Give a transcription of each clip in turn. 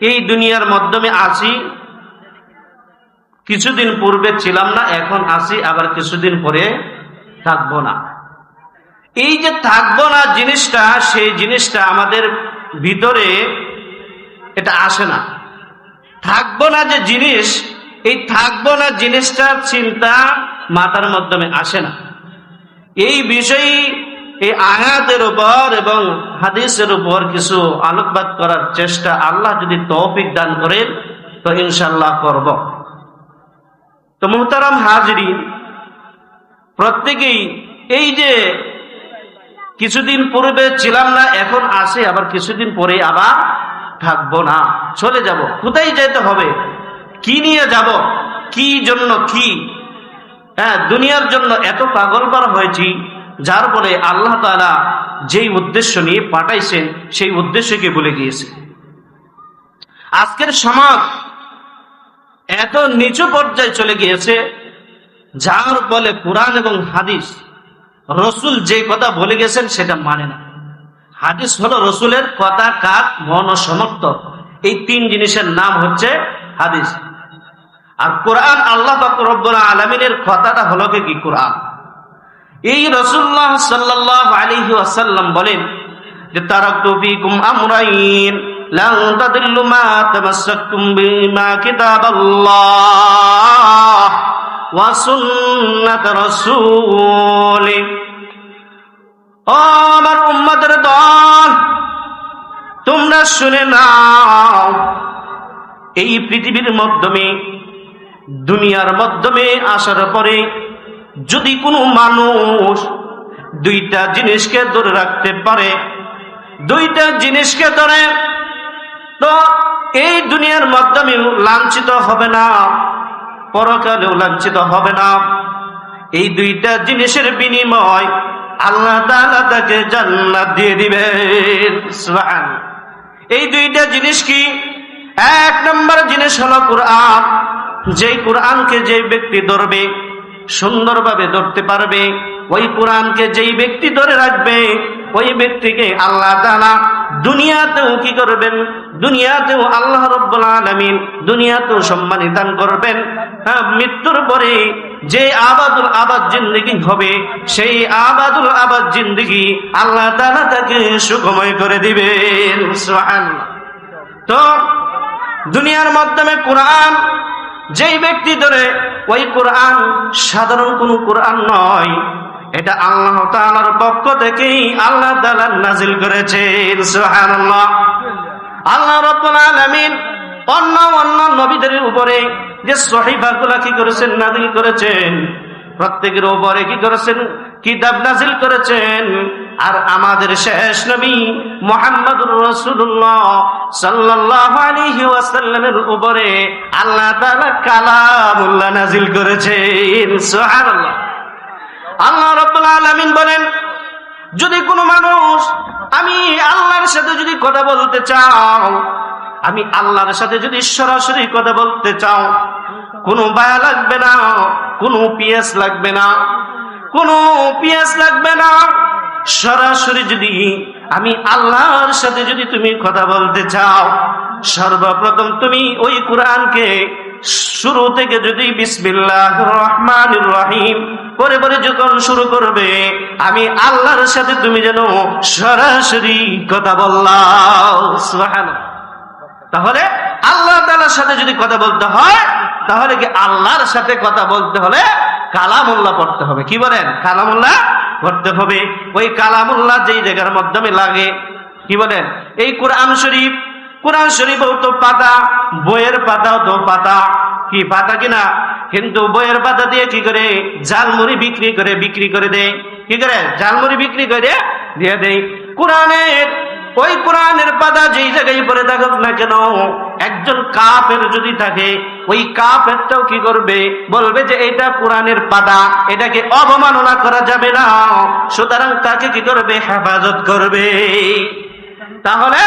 এই দুনিয়ার মাধ্যমে আসি। কিছুদিন পূর্বে ছিলাম না, এখন আসি, আবার কিছুদিন পরে থাকব না। এই যে থাকব না জিনিসটা, সেই জিনিসটা আমাদের ভিতরে এটা আসে না। থাকব না যে জিনিস, এই থাকব না জিনিসটার চিন্তা মাথার মাধ্যমে আসে না। এই বিষয়ে এই আয়াতের উপর এবং হাদিসের উপর কিছু আলোকপাত করার চেষ্টা আল্লাহ যদি তৌফিক দান করেন, তো ইনশাল্লাহ করব। তো মুহতারাম হাজরি প্রত্যেকেই এই যে কিছুদিন পূর্বে ছিলাম না, এখন আসে আবার কিছুদিন পরে আবার থাকব না, চলে যাব। কোথায় যেতে হবে? কি নিয়ে যাব? কি জন্য কি? হ্যাঁ দুনিয়ার জন্য এত পাগল করা হয়েছি যার ফলে আল্লাহ তালা যেই উদ্দেশ্য নিয়ে পাঠাইছেন, সেই উদ্দেশ্যকে ভুলে গিয়েছে। আজকের সমাজ এত নিচু পর্যায়ে চলে গিয়েছে, যার বলে কোরআন এবং হাদিস, রসুল যে কথা বলে গেছেন সেটা মানে না। হাদিস হলো রসুলের কথা, কাক, মন ও সমর্থক। এই তিন জিনিসের নাম হচ্ছে হাদিস। আর কোরআন আল্লাহ রব্বুল আলমিনের কথাটা হলো কি কোরআন? এই রসুল্লাহ সাল্লাহ আলহি আসাল্লাম বলেন যে, তারাক্তু ফিকুম আমরাইন লান তাদিল্লু মা তামাসসাকতুম বিমা কিতাবাল্লাহ ওয়া সুন্নাত রাসূলি। ও আমার তোমরা শুনে নাও, এই পৃথিবীর মাধ্যমে, দুনিয়ার মাধ্যমে আসার পরে যদি কোনো মানুষ দুইটা জিনিসকে ধরে রাখতে পারে, দুইটা জিনিসকে ধরে, তো এই দুনিয়ার মাধ্যমে লাঞ্ছিত হবে না, পরকালেও লাঞ্ছিত হবে না। এই দুইটা জিনিসের বিনিময় আল্লাহ তাকে জান্নাত দিয়ে দিবেন। এই দুইটা জিনিস কি? এক নম্বর জিনিস হলো কোরআন। যেই কোরআনকে যে ব্যক্তি ধরবে সুন্দরভাবে ধরতে পারবে। ওই কোরআনকে যেই ব্যক্তি ধরে রাখবে, ওই ব্যক্তিকে আল্লাহ তাআলা দুনিয়াতেও কি করবেন? দুনিয়াতেও আল্লাহ রব্বুল আলামিন দুনিয়াতেও সম্মানী দান করবেন। হ্যাঁ মৃত্যুর পরে যে আবাদুল আবাদ জিন্দগি হবে, সেই আবাদুল আবাদ জিন্দগি আল্লাহ তাআলা তাকে সুখময় করে দিবেন। তো, দুনিয়ার মাধ্যমে কোরআন যেই ব্যক্তি ধরে ওই কোরআন, সাধারণ কোন কোরআন নয়, এটা আল্লাহ তাআলার পক্ষ থেকেই আল্লাহ তাআলা নাজিল করেছেন আল্লাহ রাব্বুল আলামিন অন্য অন্য নবীদের উপরে যে সহিফাগুলা কি করেছেন নাজিল করেছেন, প্রত্যেকের উপরে কি করেছেন, কিতাব নাজিল করেছেন আর আমাদের শেষ নবী মোহাম্মদুর রসুল্লাহ সাল্লাহ আলাইহি ওয়াসাল্লামের উপরে আল্লাহ তাআলা কালামুল্লাহ নাজিল করেছেন। সুবহানাল্লাহ। আল্লাহ রাব্বুল আলামিন বলেন, যদি কোনো মানুষ আমি আল্লাহর সাথে যদি কথা বলতে চাও, আমি আল্লাহর সাথে যদি সরাসরি কথা বলতে চাও, কোনো বায়া লাগবে না, কোনো পিয়াস লাগবে না, কোনো পিয়াস লাগবে না। সরাসরি যদি আমি আল্লাহর সাথে যদি তুমি কথা বলতে চাও, সর্বপ্রথম তুমি ওই কোরআনকে শুরু থেকে যদি বিসমিল্লাহ রহমান রহিম পরে পরে যখন শুরু করবে, আমি আল্লাহর সাথে তুমি যেন সরাসরি কথা বললাম তাহলে আল্লাহ তালার সাথে যদি কথা বলতে হয়, তাহলে কি আল্লাহর সাথে কথা বলতে হলে কালামুল্লাহ পড়তে হবে। কি বলেন? কালামুল্লাহ পড়তে হবে। ওই কালামুল্লাহ যেই জায়গার মাধ্যমে লাগে, কি বলেন? এই কোরআন শরীফ, কোরআন শরীফও তো পাতা, বইয়ের পাতাও তো পাতা। কি পাতা কিনা কিন্তু বইয়ের পাতা দিয়ে কি করে? জালমুড়ি বিক্রি করে বিক্রি করে দেয়। কি করে? জালমুড়ি বিক্রি করে দিয়ে দেয়। কোরআনের, ওই কোরআনের পাতা যেই জায়গায় পরে থাকুক না কেন, একজন কাপের যদি থাকে ওই কাপেরটাও কি করবে? বলবে যে এটা কোরআনের পাতা, এটাকে অবমাননা করা যাবে না। সুতরাং তাকে কি করবে? হেফাজত করবে। তাহলে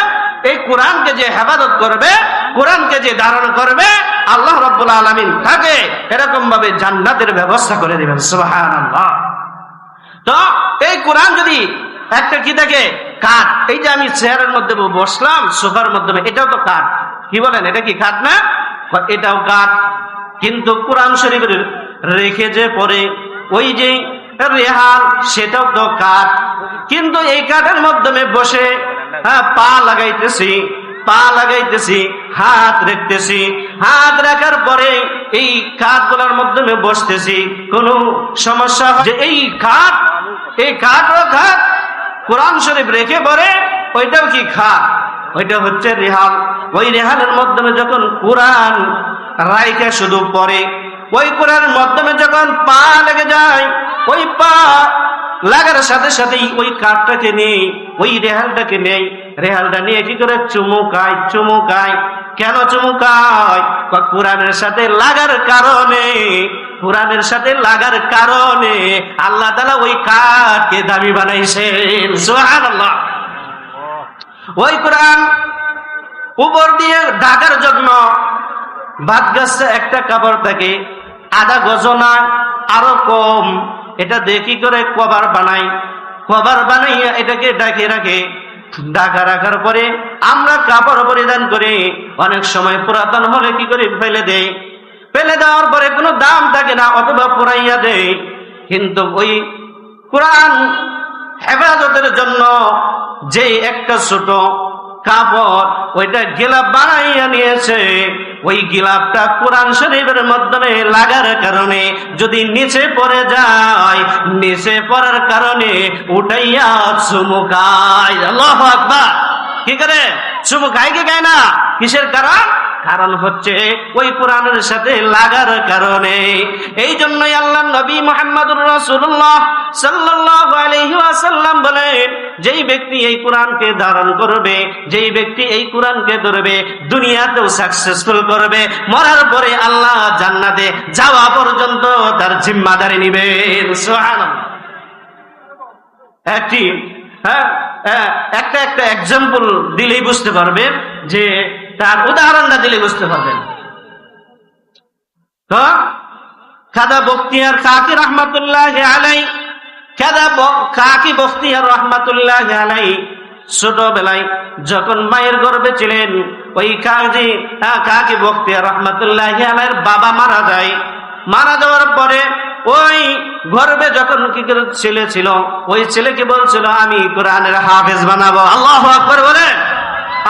এই কোরআনকে যে হেফাজত করবে, কোরআনকে যে ধারণ করবে, আল্লাহ রব্বুল আলমিন তাকে এরকম ভাবে জান্নাতের ব্যবস্থা করে দেবেন। সুবহানাল্লাহ। তো এই কোরআন যদি একটা কি থাকে? কাঠ। এই যে আমি চেয়ারের মধ্যে বসলাম, সোফার মাধ্যমে, এটাও তো কাঠ। কি বলেন? এটা কি খাট না? এটাও কাঠ কিন্তু কোরআন শরীফের রেখে যে পরে, ওই যে রেহাল, সেটাও তো কাঠ কিন্তু এই কাঠের মাধ্যমে বসে হ্যাঁ পা লাগাইতেছি পা লাগাইতেছি, হাত রাখতেছি, হাত রাখার পরে এই কাঠগুলোর মাধ্যমে বসতেছি, কোনো সমস্যা যে এই কাঠ এই কাঠ ও খাট কোরআন শরীফ রেখে পরে, ওইটাও কি খাট ওইটা হচ্ছে রেহাল। ওই রেহালের মাধ্যমে যখন কোরআন রাইকে শুধু পড়ে, ওই কোরআনের মাধ্যমে যখন পা লেগে যায়, ওই পা লাগার সাথে সাথেই ওই কাঠটাকে নেই ওই রেহালটাকে নেই রেহালটা নিয়ে কি করে চুমুকায় চুমুকায় কেন চুমুকায় কয়, কোরআনের সাথে লাগার কারণে, কোরআনের সাথে লাগার কারণে আল্লাহ তালা ওই কাঠকে দামি বানাইছেন। সুবহানাল্লাহ। ওই কোরআন উপর দিয়ে ঢাকার জন্য বাদ গাছে একটা কাপড় থাকে আধা গজনা আরও কম। এটা দেখি করে কভার বানাই? কভার বানাইয়া এটাকে ডাকে রাখে। ঢাকা রাখার পরে আমরা কাপড় পরিধান করে। অনেক সময় পুরাতন হলে কি করে? ফেলে দেই। ফেলে দেওয়ার পরে কোনো দাম থাকে না অথবা পুরাইয়া দেয় কিন্তু ওই কোরআন হেফাজতের জন্য যে একটা ছোট কাপড় ওইটা গিলাপ বানাইয়া নিয়েছে, ওই গিলাপটা কোরআন শরীফের মাধ্যমে লাগার কারণে যদি নিচে পড়ে যায়, নিচে পড়ার কারণে উঠাইয়া চুমুকায় কি করে? চুমুকায় কি গায় না? কিসের কারণ? কারণ হচ্ছে ওই কোরআনের সাথে লাগার কারণে। এই জন্যই আল্লাহ নবী মোহাম্মদুর আলাইহি ওয়াসাল্লাম বলেন যেই ব্যক্তি এই কোরআনকে ধারণ করবে যেই ব্যক্তি এই কোরআনকে ধরবে দুনিয়াতেও সাকসেসফুল করবে মরার পরে আল্লাহ জান্নাতে যাওয়া পর্যন্ত তার জিম্মাদারি নিবেন সুবহানাল্লাহ। একটি হ্যাঁ হ্যাঁ, একটা একটা এক্সাম্পল দিলেই বুঝতে পারবেন যে তার উদাহরণটা দিলে বুঝতে পারবেন। খাদা বক্তিয়ার কাকি রহমতুল্লাহ আলাই খাদা কাকি বক্তিয়ার রহমতুল্লাহ আলাই ছোটবেলায় যখন মায়ের গর্বে ছিলেন, ওই কাজি কাকি বক্তিয়ার রহমতুল্লাহ আলাইয়ের বাবা মারা যায়। মারা যাওয়ার পরে ওই গর্বে যখন কি ছেলে ছিল, ওই ছেলেকে বলছিল, আমি কোরআনের হাফেজ বানাবো। আল্লাহ আকবর বলেন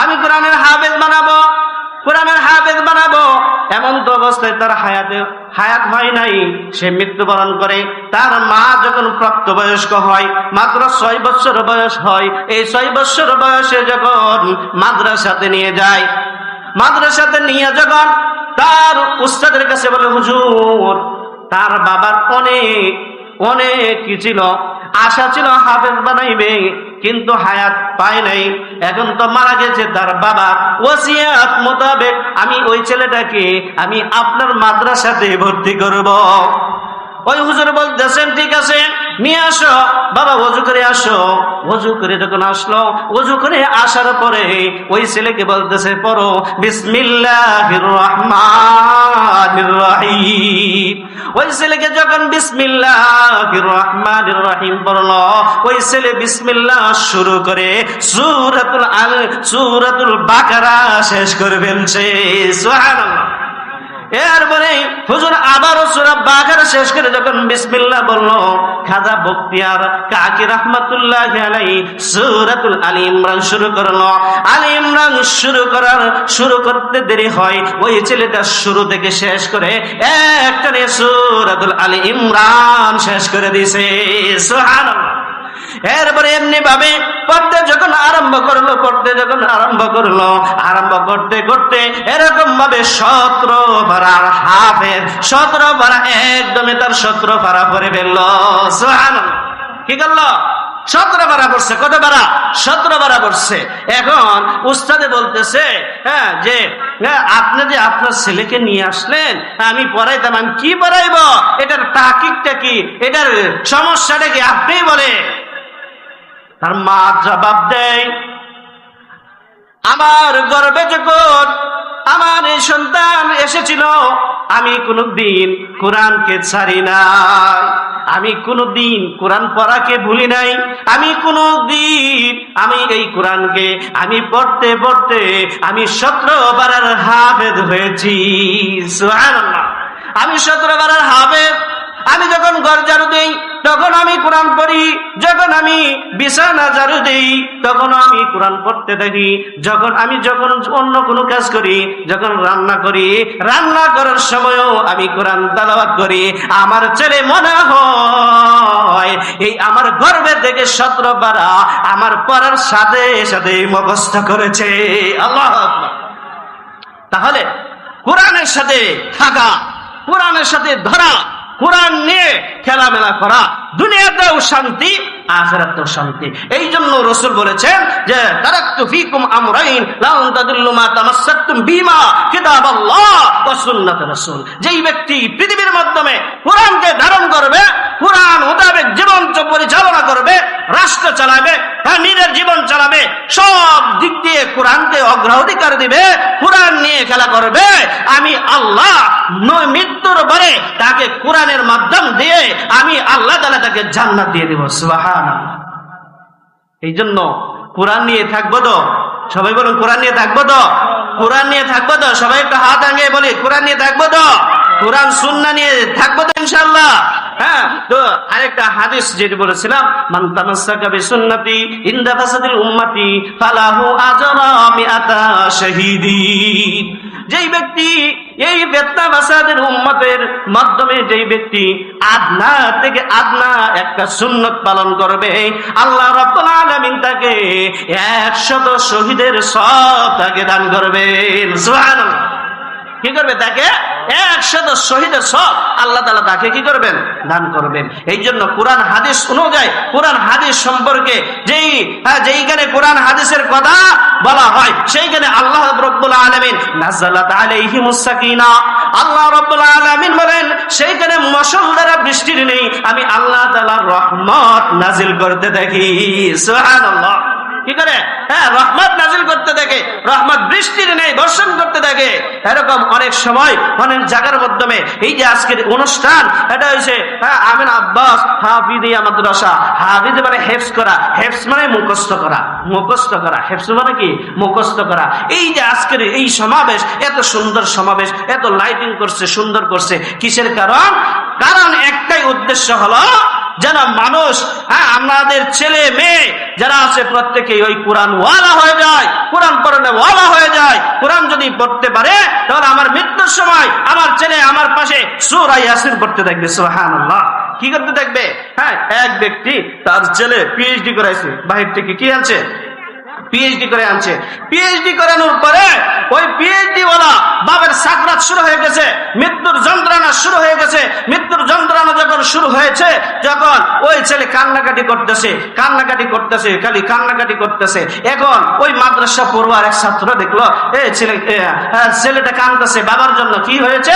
আমি কোরআনের হাফেজ বানাবো, কোরআনের হাফেজ বানাবো। এমন তো অবস্থায় তার হায়াতে, হায়াত হয় নাই। সে মৃত্যুবরণ করে। তার মা যখন প্রাপ্তবয়স্ক হয়, মাত্র ছয় বছর বয়স হয়। এই ছয় বছর বয়সে যখন মাদ্রাসাতে নিয়ে যায়, মাদ্রাসাতে নিয়ে যখন তার উস্তাদের কাছে বলে, হুজুর, তার বাবার অনেক অনেক কি ছিল? আশা ছিল হাফেজ বানাইবে, কিন্তু হায়াত পায় নাই। এখন তো মারা গেছে তার বাবা। ওসিয়াত মোতাবেক আমি ওই ছেলেটাকে আমি আপনার মাদ্রাসাতে ভর্তি করব। ওই হুজুর বলতেছেন, ঠিক আছে, নিয়ে আসো। বাবা অজু করে আসো। অজু করে যখন আসলো অজু করে আসার পরে ওই ছেলেকে বলতেছে, পড়ো। বিসমিল্লাহির রহমানির রহিম ওই ছেলেকে যখন বিসমিল্লাহির রহমানির রহিম পড়ল ওই ছেলে বিসমিল্লাহ শুরু করে সূরাতুল আল, সূরাতুল বাকারা শেষ করবেন সে সুবহানাল্লাহ। এরপরে হুজুর আবারও সুরা বাঘার শেষ করে যখন বিসমিল্লাহ বলল, খাজা বক্তিয়ার কাকি রহমাতুল্লাহ আলাই সুরাতুল আলী ইমরান শুরু করল। আলী ইমরান শুরু করার, শুরু করতে দেরি হয়। ওই ছেলেটা শুরু থেকে শেষ করে একটানে সুরাতুল আলী ইমরান শেষ করে দিছে সুবহানাল্লাহ। এরপরে এমনি ভাবে পড়তে যখন আরম্ভ করল, পড়তে যখন আরম্ভ করল, আরম্ভ করতে করতে এরকম ভাবে সতেরো পাড়ার হাফের সতেরো ভাড়া একদমই তার সতেরো ভাড়া পরে ফেলল। কি করল সতেরো বারা পড়ছে, কত বারা? সতেরো বারা পড়ছে। এখন উস্তাদে বলতেছে হ্যাঁ যে আপনি যে আপনার ছেলেকে নিয়ে আসলেন, আমি পড়াইতাম, আমি কি পড়াইব? এটার তাকিকটা কি? এটার সমস্যাটা কি? আপনিই বলে তার মা জবাব দেয়। আমার গর্বে যখন আমার এই সন্তান এসেছিল, আমি কোনদিন কোরআনকে ছাড়ি নাই। আমি কোনদিন কোরআন পড়াকে ভুলি নাই। আমি কোনদিন আমি এই কোরআনকে আমি পড়তে পড়তে আমি সতেরো বারের হাফেজ হয়েছি। আমি সতেরো বারের হাফেজ। আমি যখন ঘর দিই তখন আমি কোরআন পড়ি, যখন আমি বিছানা ঝাড়ু দিই তখন আমি কোরআন পড়তে থাকি। যখন আমি যখন অন্য কোনো কাজ করি, যখন রান্না করি, রান্না করার সময়ও আমি কোরআন তালাবাত করি। আমার ছেলে মনে হয়, এই আমার গর্বের থেকে সতেরো বারা আমার পড়ার সাথে সাথে মুখস্থ করেছে। আল্লাহ তাহলে কোরআনের সাথে থাকা, কোরআনের সাথে ধরা কোরআন নিয়ে খেলামেলা করা, দুনিয়াতেও শান্তি, আখেরাতেও শান্তি। এই জন্য রসুল বলেছেন যে, তারাক্তু ফিকুম আমরাইন লাউন তাদুল্লু মা তামাসসাকতুম বিমা কিতাবাল্লাহ ওয়া সুন্নাত রাসূল। যেই ব্যক্তি পৃথিবীর মাধ্যমে কোরআনকে ধারণ করবে, কোরআন মোতাবেক জীবন পরিচালনা করবে, রাষ্ট্র চালাবে তার নিজের জীবন চালাবে, সব দিক দিয়ে কোরআনকে অগ্রাধিকার দিবে, কোরআন নিয়ে খেলা করবে। আমি আল্লাহ মৃত্যুর পরে তাকে কোরআনের মাধ্যম দিয়ে আমি আল্লাহ তালা তাকে জান্নাত দিয়ে দেবো সুবাহান এই জন্য কোরআন নিয়ে থাকব তো, সবাই বলুন কোরআন নিয়ে থাকব তো? কোরআন নিয়ে থাকব তো? সবাই একটু হাত আগে বলি, কোরআন নিয়ে থাকব তো? কোরআন সুন্না নিয়ে থাকব তো ইনশাল্লাহ হ্যাঁ তো আরেকটা হাদিস যেটি বলেছিলাম, মান তামাসসাকা বিসুন্নতি ইনদা ফাসাদিল উম্মতি ফালাহু আজরা মিআতা শাহীদিন যেই ব্যক্তি, এই বেত্তা বাসাদের উম্মতের মাধ্যমে যেই ব্যক্তি আদনা থেকে আদনা একটা সুন্নত পালন করবে, আল্লাহ রাব্বুল আলামিন তাকে একশত শহীদের সব তাকে দান করবেন। সুবহানাল্লাহ। কি করবে তাকে? একশত শহীদের সব আল্লাহ তালা তাকে কি করবেন? দান করবেন। এই জন্য কোরআন হাদিস অনুযায়ী, কোরআন হাদিস সম্পর্কে যেই হ্যাঁ যেইখানে কোরআন হাদিসের কথা বলা হয়, সেইখানে আল্লাহ রব্বুল আলমিন আল্লাহ আলমিন বলেন, সেইখানে মশলদারা বৃষ্টির নেই, আমি আল্লাহ তাআলার রহমত নাজিল করতে দেখি কি করে? হ্যাঁ রহমত নাজিল করতে থাকে, রহমত বৃষ্টির নেই, বর্ষণ করতে থাকে। এরকম অনেক সময় অনেক জায়গার মাধ্যমে, এই যে আজকের অনুষ্ঠান, এটা হয়েছে হ্যাঁ আমিন আব্বাস হাফিদিয়া মাদ্রাসা হাফিদ মানে হেফস করা হেফস মানে মুখস্থ করা মুখস্থ করা। হেফস মানে কি? মুখস্থ করা। এই যে আজকের এই সমাবেশ, এত সুন্দর সমাবেশ, এত লাইটিং করছে, সুন্দর করছে। কিসের কারণ? কারণ একটাই উদ্দেশ্য হলো যেন মানুষ হ্যাঁ আমাদের ছেলে মেয়ে যারা আছে প্রত্যেকেই ওই কোরআন ওয়ালা হয়ে যায়, কোরআন পড়লে ওয়ালা হয়ে যায়, কোরআন যদি পড়তে পারে, তাহলে আমার মৃত্যুর সময় আমার ছেলে আমার পাশে সুরাই ইয়াসিন পড়তে থাকবে সুহান কি করতে থাকবে হ্যাঁ এক ব্যক্তি তার ছেলে পিএইচডি করাইছে। বাহির থেকে কি আনছে? পিএইচডি করে আনছে। পিএইচডি করানোর পরে ওই পিএইচডি ওয়ালা বাবার সাকরাত শুরু হয়ে গেছে, মৃত্যুর যন্ত্রণা শুরু হয়ে গেছে। মৃত্যুর যন্ত্রণা যখন শুরু হয়েছে যখন ওই ছেলে কান্নাকাটি করতেছে কান্নাকাটি করতেছে খালি কান্নাকাটি করতেছে এখন ওই মাদ্রাসা পড়ুয়ার এক ছাত্র দেখল এ ছেলে হ্যাঁ, ছেলেটা কান্দতেছে বাবার জন্য কি হয়েছে?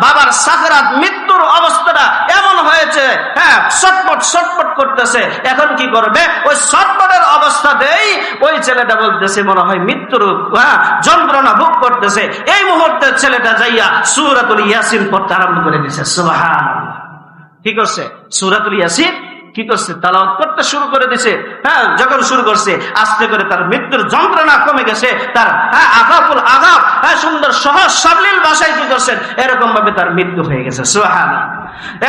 বাবার সাকরাত মৃত্যুর অবস্থাটা এমন হয়েছে হ্যাঁ ছটপট ছটপট করতেছে এখন কি করবে? ওই ছটপটের অবস্থাতেই ওই ছেলেটা বলতেছে মনে হয় মৃত্যুর হ্যাঁ, যন্ত্রণা ভোগ করতেছে। এই মুহূর্তে ছেলেটা যাইয়া সুরাতুল ইয়াসিন পড়তে আরম্ভ করে দিছে সুবাহান কি করছে? সুরাতুল ইয়াসিন কি করছে? তালাওয়াত করতে শুরু করে দিছে। হ্যাঁ যখন শুরু করছে, আস্তে করে তার মৃত্যুর যন্ত্রণা কমে গেছে, তার হ্যাঁ আঘাপুল আঘাত হ্যাঁ সুন্দর সহজ সাবলীল ভাষায় কি করছেন? এরকম ভাবে তার মৃত্যু হয়ে গেছে সুহান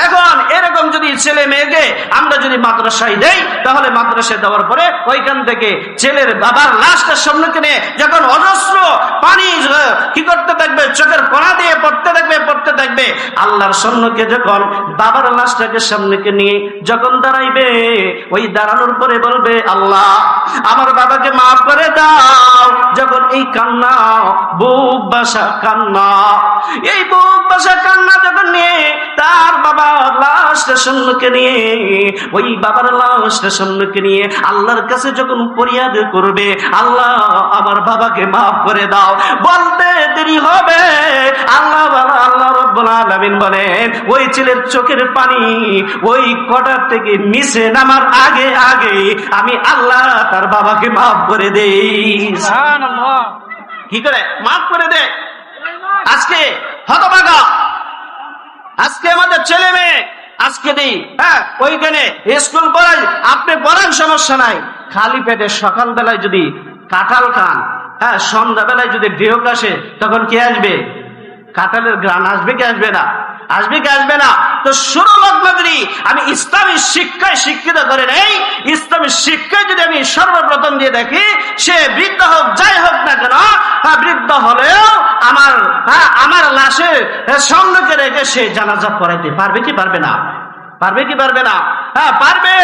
এখন এরকম যদি ছেলে মেয়েকে আমরা যদি মাদ্রাসায় দেই, তাহলে মাদ্রাসায় দেওয়ার পরে ওইখান থেকে ছেলের বাবার লাশটার নিয়ে যখন অজস্র পানি কি করতে থাকবে? চোখের কণা দিয়ে পড়তে থাকবে পড়তে থাকবে। আল্লাহর সন্ন্যকে যখন বাবার লাশটাকে সামনেকে নিয়ে যখন দাঁড়াইবে, ওই দাঁড়ানোর পরে বলবে, আল্লাহ, আমার বাবাকে মাফ করে দাও। যখন এই কান্না, বুক বাসা কান্না, এই বুক বাসা কান্না যখন নিয়ে তার বাবার লাশটা সন্ন্যকে নিয়ে, ওই বাবার লাশটা সন্ন্যকে নিয়ে আল্লাহর কাছে যখন ফরিয়াদ করবে, আল্লাহ আমার বাবাকে মাফ করে দাও। বলতে দেরি হবে। আল্লাহ বাবা, আল্লাহ রব্বুল আলামিন বলেন, ওই ছেলের চোখের পানি ওই কটার থেকে মিশে নামার আগে আগে আমি আল্লাহ তার বাবাকে মাফ করে দেই। কি করে? মাফ করে দে। আজ আজকে হতভাগা। আজকে আমাদের ছেলে মেয়ে, আজকে দিই হ্যাঁ ওইখানে স্কুল পড়াই আপনি পড়ান সমস্যা নাই। খালি পেটে সকালবেলায় যদি কাঁঠাল খান হ্যাঁ সন্ধ্যাবেলায় যদি গৃহক আসে তখন কে আসবে? কাঁঠালের গ্রান আসবে কি আসবে না? আসবে কি আসবে না? আমি ইসলামী শিক্ষায় শিক্ষিত করে নেই। ইসলামী শিক্ষায় যদি আমি সর্বপ্রথম দিয়ে দেখি সে বৃদ্ধ হোক যাই হোক না কেন হ্যাঁ, বৃদ্ধ হলেও আমার হ্যাঁ, আমার লাশে সঙ্গে রেখে সে জানাজা পারবে কি পারবে না? পারবে কি পারবে না? হ্যাঁ পারবে।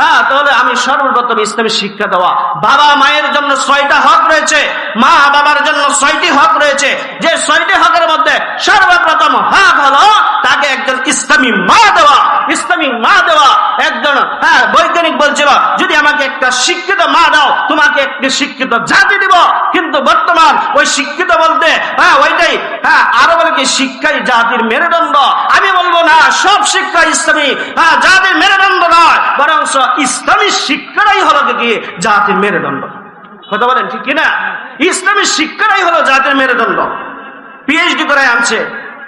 হ্যাঁ তাহলে আমি সর্বপ্রথম ইসলামী শিক্ষা দেওয়া। বাবা মায়ের জন্য ছয়টা হক রয়েছে মা বাবার জন্য ছয়টি হক রয়েছে। যে ছয়টি হকের মধ্যে সর্বপ্রথম হক হলো ইসলামী মা দেওয়া, ইসলামী মা দেওয়া একজন হ্যাঁ বৈজ্ঞানিক বলছিল, যদি আমাকে একটা শিক্ষিত মা দাও, তোমাকে একটি শিক্ষিত জাতি দিব। কিন্তু বর্তমান ওই শিক্ষিত বলতে হ্যাঁ ওইটাই হ্যাঁ আরও বলে কি, শিক্ষাই জাতির মেরুদণ্ড। আমি বলব না, সব শিক্ষা ইসলামী হ্যাঁ জাতির মেরুদণ্ড নয় বরং ইসলামী শিক্ষাটাই হলো কি জাতির মেরুদণ্ড। কথা বলেন ঠিক কিনা? ইসলামী শিক্ষাটাই হলো জাতির মেরুদণ্ড। পিএইচডি করে আনছে।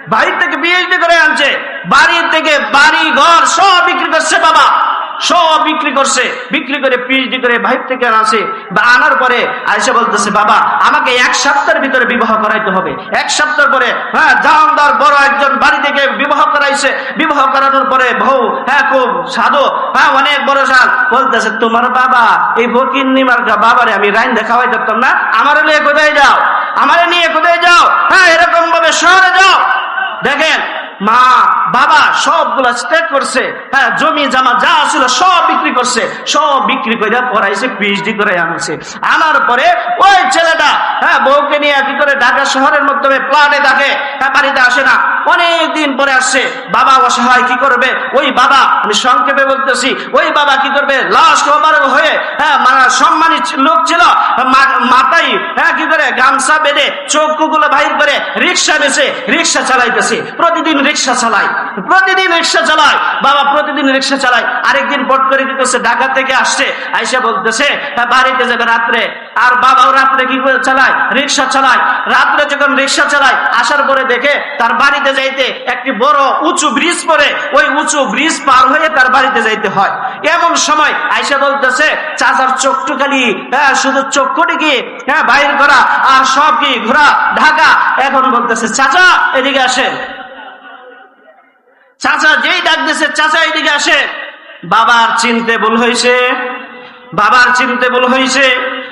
বাড়ি থেকে পিএইচডি করে আনছে। বাড়ি থেকে বাড়ি ঘর সব বিক্রি করছে বাবা। সব বিক্রি করছে। বিক্রি করে পিএইচডি করে বাইর থেকে আসে। বা আনার পরে আয়সা বলতেছে, বাবা, আমাকে এক সপ্তাহের ভিতরে বিবাহ করাইতে হবে। এক সপ্তাহ পরে হ্যাঁ জাহানদার বড় একজন বাড়ি থেকে বিবাহ করাইছে। বিবাহ করানোর পরে বউ হ্যাঁ খুব সাধু। হ্যাঁ অনেক বড় সাল বলতেছে, তোমার বাবা, এই ফকির নিমার বাবারে আমি রাইন দেখাওয়াই ধরতাম না। আমার নিয়ে কোথায় যাও? আমার নিয়ে কোথায় যাও? হ্যাঁ এরকম ভাবে শহরে যাও। দেখেন, মা, বাবা সবগুলা স্টেক করছে হ্যাঁ জমি, জামা যা ছিল সব বিক্রি করছে, সব বিক্রি করে পড়াইছে পিএইচডি করে আনছে। আনার পরে ওই ছেলেটা হ্যাঁ বউকে নিয়ে কি করে ঢাকা শহরের মাধ্যমে প্লাটে থাকে হ্যাঁ বাড়িতে আসে না। অনেক দিন পরে আসছে। বাবা অসহায়, কি করবে? ওই বাবা, আমি সংক্ষেপে বলতেছি, ওই বাবা কি করবে? লাশ কবার হয়ে হ্যাঁ সম্মানী লোক ছিল মাথায় হ্যাঁ কি করে, গামছা বেঁধে চোখ চোখগুলো বাহির করে রিক্সা বেছে, রিক্সা চালাইতেছে। প্রতিদিন রিক্সা চালায়, প্রতিদিন রিক্সা চালায়। বাবা প্রতিদিন রিক্সা চালায়। আরেকদিন পট করে দিতেছে, ঢাকা থেকে আসছে, আইসা বলতেছে বাড়িতে যাবে রাত্রে। আর বাবাও রাত্রে কি করে চালায়? রিক্সা চালায়। রাত্রে যখন রিক্সা চালায়, আসার পরে দেখে তার বাড়িতে যাইতে একটি বড় উঁচু ব্রিজ পরে ওই উঁচু ব্রিজ পার হয়ে তার বাড়িতে যাইতে হয়। এমন সময় আইসা বলতেছে, চাচার চোখটু খালি হ্যাঁ শুধু চক্ষুটি কি হ্যাঁ বাইর করা, আর সব কি ঘোরা ঢাকা? এখন বলতেছে, চাচা, এদিকে আসেন। চাচা, যেই ডাক দিছে চাচা, এদিকে আসে বাবার চিনতে ভুল হয়েছে বাবার চিনতে ভুল হয়েছে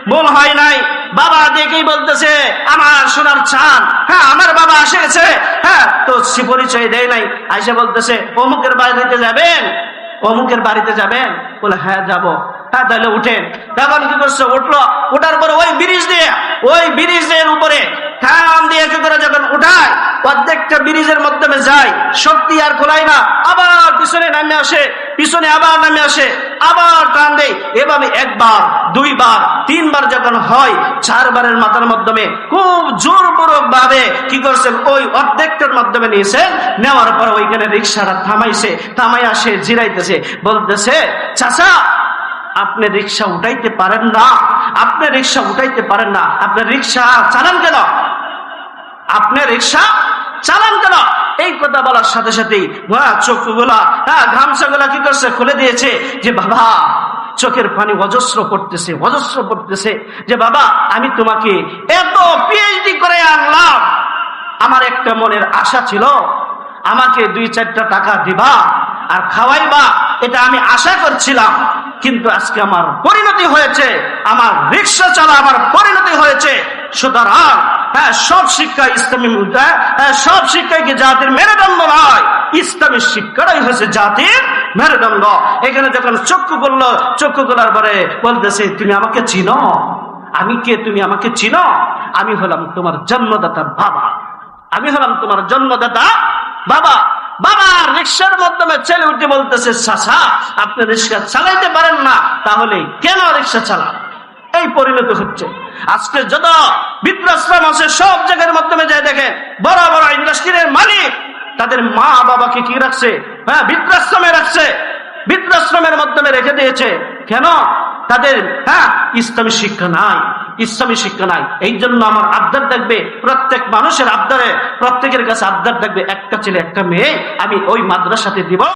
ভুল হয় নাই। বাবা দেখেই বলতেছে, আমার সোনার চান হ্যাঁ আমার বাবা এসেছে। হ্যাঁ তো সে পরিচয় দেয় নাই। আইসে বলতেছে, অমুকের বাড়িতে যাবেন? অমুকের বাড়িতে যাবেন? বলে হ্যাঁ যাব। হ্যাঁ তাহলে উঠেন। তখন কি করছে? উঠল। উঠার পরে ওই ব্রিজ দিয়ে, ওই ব্রিজের উপরে ঠাম দিয়ে কি করে যখন উঠায় অর্ধেকটা ব্রিজের মাধ্যমে যায়, শক্তি আর খোলায় না। আবার পিছনে নামে আসে, পিছনে আবার নামে আসে, আবার টান দেয়। এভাবে একবার, দুইবার, তিনবার যখন হয়, চারবারের মাথার মাধ্যমে খুব জোরপূর্বক ভাবে কি করছেন ওই অর্ধেকটার মাধ্যমে নিয়েছেন নেওয়ার পর ওইখানে রিক্সাটা থামাইছে থামাই আসে জিরাইতেছে, বলতেছে, চাচা, আপনি রিক্সা উঠাইতে পারেন না, আপনি রিক্সা উঠাইতে পারেন না, আপনি রিক্সা চালান কেন? আপনি রিক্সা চালান কেন? এই কথা বলার সাথে সাথেই হ্যাঁ চোখগুলা হ্যাঁ ঘামছাগুলা কি করছে? খুলে দিয়েছে যে, বাবা, চোখের পানি অজস্র পড়তেছে অজস্র পড়তেছে। যে, বাবা, আমি তোমাকে এত পিএইচডি করে আনলাম। আমার একটা মনের আশা ছিল, আমাকে দুই চারটা টাকা দিবা আর খাওয়াইবা, এটা আমি আশা করছিলাম। কিন্তু আজকে আমার পরিণতি হয়েছে, আমার রিক্সা চালা আমার পরিণতি হয়েছে। সুতরাং হ্যাঁ সব শিক্ষা ইসলামী হ্যাঁ, সব শিক্ষায় কি জাতির মেরুদণ্ড নয়। ইসলামী শিক্ষাটাই হয়েছে জাতির মেরুদণ্ড। এখানে যখন চক্ষু করল চক্ষু করার পরে বলতেছে তুমি আমাকে চিনো? আমি কে? তুমি আমাকে চিনো? আমি হলাম তোমার জন্মদাতার বাবা। আমি হলাম তোমার জন্মদাতা বাবা। বাবা রিক্সার মাধ্যমে ছেলে উঠে বলতেছে চাষা আপনি রিক্সা চালাইতে পারেন না তাহলে কেন রিক্সা চালান? এই পরিণত হচ্ছে। আজকে যত বৃদ্ধাশ্রম আছে, সব জায়গার মাধ্যমে যায় দেখে বড় বড় ইন্ডাস্ট্রির মালিক, তাদের মা বাবাকে কি রাখছে? হ্যাঁ বৃদ্ধাশ্রমে রাখছে। বৃদ্ধাশ্রমের মাধ্যমে রেখে দিয়েছে। কেন? তাদের হ্যাঁ ইসলামী শিক্ষা নাই, ইসলামী শিক্ষা নাই। এই জন্য আমার আবদার থাকবে, প্রত্যেক মানুষের আবদারে, প্রত্যেকের কাছে আবদার থাকবে, একটা ছেলে, একটা মেয়ে, আমি ওই মাদ্রাসাতে দিব।